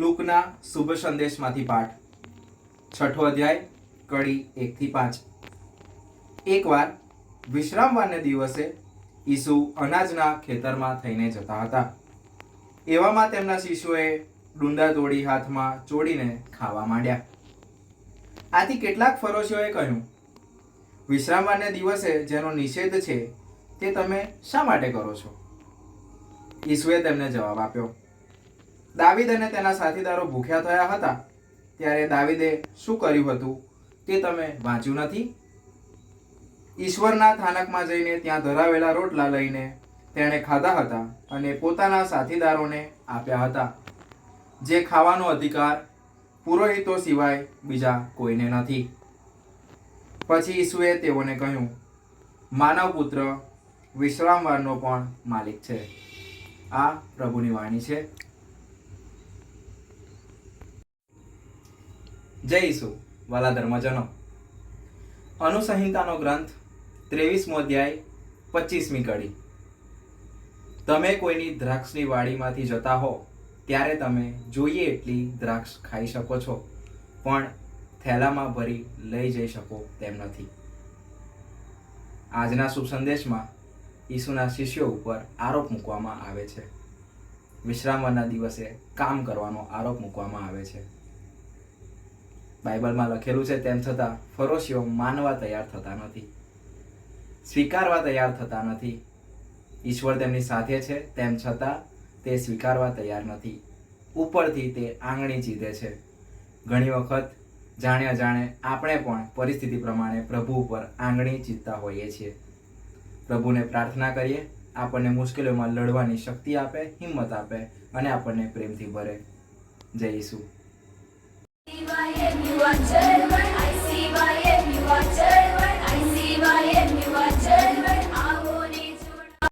લુકના શુભ સંદેશમાંથી પાઠ. છઠ્ઠો અધ્યાય, કડી એકથી પાંચ. એકવાર વિશ્રામવારને દિવસે ઈસુ અનાજના ખેતરમાં થઈને જતા હતા. એવામાં તેમના શિશુએ ડુંડા તોડી હાથમાં ચોડીને ખાવા માંડ્યા. આથી કેટલાક ફરોશીઓએ કહ્યું, વિશ્રામવારને દિવસે જેનો નિષેધ છે તે તમે શા માટે કરો છો? ઈસુએ તેમને જવાબ આપ્યો દાવીદ અને તેના સાથીદારો ભૂખ્યા થયા હતા, ત્યારે દાવીદે શું કર્યું હતું તે તમે વાંચ્યું નથી? ઈશ્વરના થાનકમાં જઈને ત્યાં ધરાવેલા રોટલા લઈને તેણે ખાધા હતા અને પોતાના સાથીદારોને આપ્યા હતા, જે ખાવાનો અધિકાર પુરોહિતો સિવાય બીજા કોઈને નથી. પછી ઈસુએ તેઓને કહ્યું માનવ પુત્ર વિશ્રામવારનો પણ માલિક છે. આ પ્રભુની વાણી છે. જય ઈસુ વાલા ધર્મજનો અનુસંહિતાનો ગ્રંથ ત્રેવીસમો અધ્યાય પચીસમી કડી. તમે કોઈની દ્રાક્ષની વાડીમાંથી જતા હો, ત્યારે તમે જોઈએ એટલી દ્રાક્ષ ખાઈ શકો છો, પણ થેલામાં ભરી લઈ જઈ શકો તેમ નથી. આજના શુભ સંદેશમાં ઈસુના શિષ્યો ઉપર આરોપ મૂકવામાં આવે છે. વિશ્રામના દિવસે કામ કરવાનો આરોપ મૂકવામાં આવે છે. બાઇબલમાં લખેલું છે, તેમ છતાં ફરોશીઓ માનવા તૈયાર થતા નથી. સ્વીકારવા તૈયાર થતા નથી. ઈશ્વર તેમની સાથે છે, તેમ છતાં તે સ્વીકારવા તૈયાર નથી. ઉપરથી તે આંગળી ચીધે છે. ઘણી વખત જાણે અજાણે આપણે પણ પરિસ્થિતિ પ્રમાણે પ્રભુ ઉપર આંગળી ચીધતા હોઈએ છીએ. પ્રભુને પ્રાર્થના કરીએ, આપણને મુશ્કેલીઓમાં લડવાની શક્તિ આપે, હિંમત આપે અને આપણને પ્રેમથી ભરે. જય ઈસુ. I see my